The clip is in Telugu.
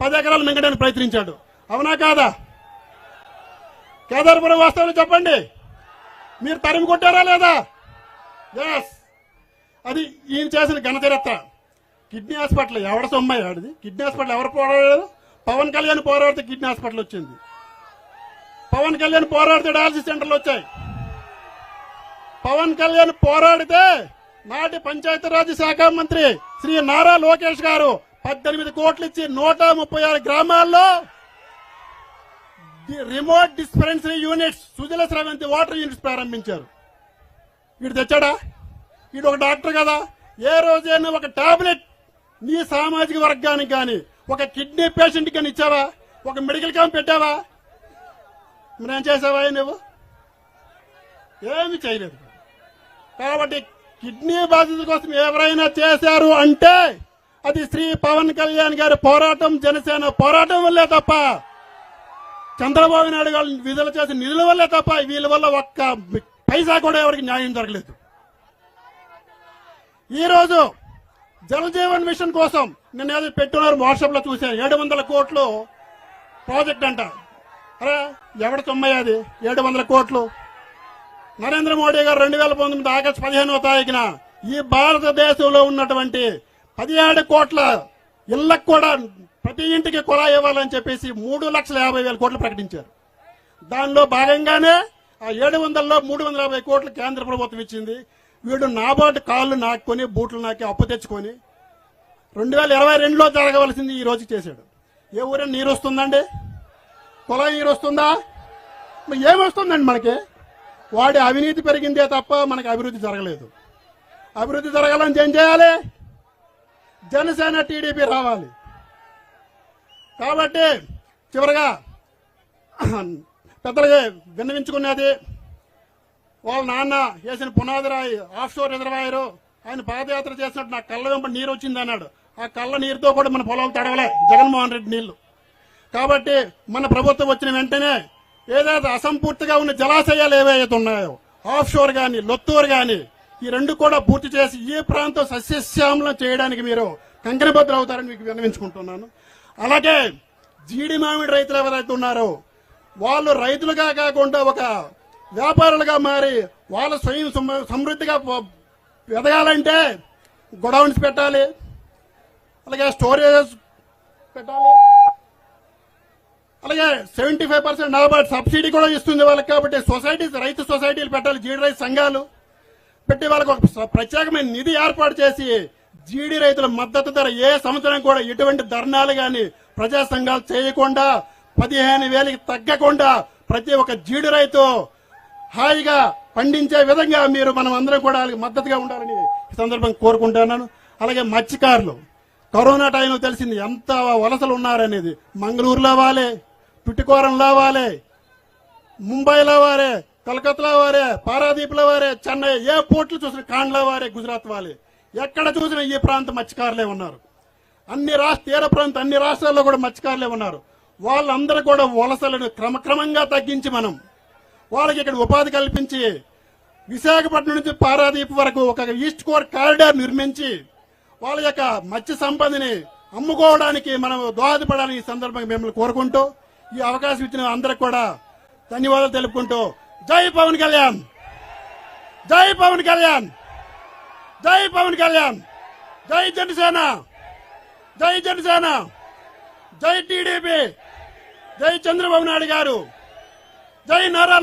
పది ఎకరాలు మింగడానికి ప్రయత్నించాడు. అవునా కాదా? కేదార్పురం వాస్తవాలు చెప్పండి. మీరు తరిమి కొట్టారా లేదా? ఎస్ అది ఈయన చేసిన ఘనచరిత్ర కిడ్నీ హాస్పిటల్ ఎవడ సొమ్మాయి ఆడిది? కిడ్నీ హాస్పిటల్ ఎవరు పోరాడలేదు పవన్ కళ్యాణ్ పోరాడితే కిడ్నీ హాస్పిటల్ వచ్చింది. పవన్ కళ్యాణ్ పోరాడితే డయాలసిస్ సెంటర్లు వచ్చాయి. పవన్ కళ్యాణ్ పోరాడితే నాటి పంచాయతీరాజ్ శాఖ మంత్రి శ్రీ నారా లోకేష్ గారు పద్దెనిమిది కోట్లు ఇచ్చి నూట ముప్పై ఆరు గ్రామాల్లో the remote dispensary units Sujala Sravanthi water units ప్రారంభించారు. వీడు తెచ్చాడా? వీడు ఒక డాక్టర్ కదా. ఏ రోజైనా ఒక టాబ్లెట్ నీ సామాజిక వర్గానికి కానీ ఒక కిడ్నీ పేషెంట్ కానీ ఇచ్చావా? ఒక మెడికల్ క్యాంప్ పెట్టావా? నేను చేసావా నువ్వు? ఏమి చేయలేదు. కాబట్టి కిడ్నీ బాధితుల కోసం ఎవరైనా చేశారు అంటే అది శ్రీ పవన్ కళ్యాణ్ గారి పోరాటం జనసేన పోరాటం వల్లే తప్ప చంద్రబాబు నాయుడు గారు విడుదల చేసిన నిధుల వల్లే తప్ప వీళ్ళ వల్ల ఒక్క పైసా కూడా ఎవరికి న్యాయం జరగలేదు. ఈరోజు జలజీవన్ మిషన్ కోసం నేను ఏదో పెట్టున్నారు వాట్సాప్లో చూశాను. ఏడు వందల కోట్లు ప్రాజెక్ట్ అంట. అరే ఎవడ సొమ్మయ్య అది? ఏడు వందల కోట్లు. నరేంద్ర మోడీ గారు రెండు వేల పంతొమ్మిది ఆగస్టు పదిహేనవ తారీఖున ఈ భారతదేశంలో ఉన్నటువంటి పదిహేడు కోట్ల ఇళ్ళకు కూడా ప్రతి ఇంటికి కుళాయి ఇవ్వాలని చెప్పేసి మూడు లక్షల యాభై వేల కోట్లు ప్రకటించారు. దానిలో భాగంగానే ఆ ఏడు వందల్లో మూడు వందల యాభై కోట్లు కేంద్ర ప్రభుత్వం ఇచ్చింది. వీడు నాబార్డు కాళ్ళు నాకుకొని బూట్లు నాకి అప్పు తెచ్చుకొని రెండు వేల ఇరవై రెండులో జరగవలసింది ఈ రోజు చేశాడు. ఏ ఊరే నీరు వస్తుందండి? కుళాయి నీరు వస్తుందా? ఏమొస్తుందండి మనకి? వాడి అవినీతి పెరిగిందే తప్ప మనకి అభివృద్ధి జరగలేదు. అభివృద్ధి జరగాలని ఏం చేయాలి? జనసేన టీడీపీ రావాలి. కాబట్టి చివరగా పెద్దలకి విన్నవించుకున్నది వాళ్ళ నాన్న వేసిన పునాది రాయి ఆఫ్షోర్ రిజర్వాయరు ఆయన పాదయాత్ర చేసినట్టు నా కళ్ళ వెంబడి నీరు వచ్చింది అన్నాడు. ఆ కళ్ళ నీరుతో కూడా మన పొలం తడవలే జగన్మోహన్ రెడ్డి నీళ్ళు. కాబట్టి మన ప్రభుత్వం వచ్చిన వెంటనే ఏదైతే అసంపూర్తిగా ఉన్న జలాశయాలు ఏవైతే ఉన్నాయో ఆఫ్షోర్ కానీ లొత్తూరు కానీ ఈ రెండు కూడా పూర్తి చేసి ఈ ప్రాంతం సస్యశ్యామలం చేయడానికి మీరు కంకణబద్దులు అవుతారని మీకు విన్నవించుకుంటున్నాను. అలాగే జీడి మామిడి రైతులు ఎవరైతే ఉన్నారో వాళ్ళు రైతులుగా కాకుండా ఒక వ్యాపారులుగా మారి వాళ్ళ స్వయం సమృద్ధిగా ఎదగాలంటే గొడౌన్స్ పెట్టాలి. అలాగే స్టోరేజెస్ పెట్టాలి. అలాగే seventy five percent NABARD subsidy కూడా ఇస్తుంది వాళ్ళకి కాబట్టి సొసైటీస్ రైతు సొసైటీలు పెట్టాలి జీడి రైతు సంఘాలు. పెట్టి వాళ్ళకు ఒక ప్రత్యేకమైన నిధి ఏర్పాటు చేసి జీడి రైతుల మద్దతు ధర ఏ సంవత్సరం కూడా ఎటువంటి ధర్నాలు గాని ప్రజా సంఘాలు చేయకుండా పదిహేను వేలకి తగ్గకుండా ప్రతి ఒక్క జీడి రైతు హాయిగా పండించే విధంగా మీరు మనం అందరం కూడా వాళ్ళకి మద్దతుగా ఉండాలని ఈ సందర్భంగా కోరుకుంటున్నాను. అలాగే మత్స్యకారులు కరోనా టైంలో తెలిసింది ఎంత వలసలు ఉన్నారనేది. మంగళూరులో వాలే పిట్టుకోరంలో వాలే ముంబైలో వారే కలకత్తాలో వారే పారాదీపులో వారే చెన్నై ఏ పోర్టులు చూసిన కాండ్ల వారే గుజరాత్ వారే. ఎక్కడ చూసినా ఈ ప్రాంత మత్స్యకారులే ఉన్నారు. అన్ని రాష్ట్ర తీర ప్రాంత అన్ని రాష్ట్రాల్లో కూడా మత్స్యకారులే ఉన్నారు. వాళ్ళందరూ కూడా వలసలను క్రమక్రమంగా తగ్గించి మనం వాళ్ళకి ఇక్కడ ఉపాధి కల్పించి విశాఖపట్నం నుంచి పారాదీప్ వరకు ఒక ఈస్ట్ కోర్ కారిడార్ నిర్మించి వాళ్ళ యొక్క మత్స్య సంపదని అమ్ముకోవడానికి మనం దోహదపడాలని ఈ సందర్భంగా మిమ్మల్ని కోరుకుంటూ ఈ అవకాశం ఇచ్చిన అందరికి కూడా ధన్యవాదాలు తెలుపుకుంటూ జై పవన్ కళ్యాణ్. జై పవన్ కళ్యాణ్. జై పవన్ కళ్యాణ్. జై జనసేన. జై జనసేన. జై టీడీపీ. జై చంద్రబాబు నాయుడు గారు. జై నారా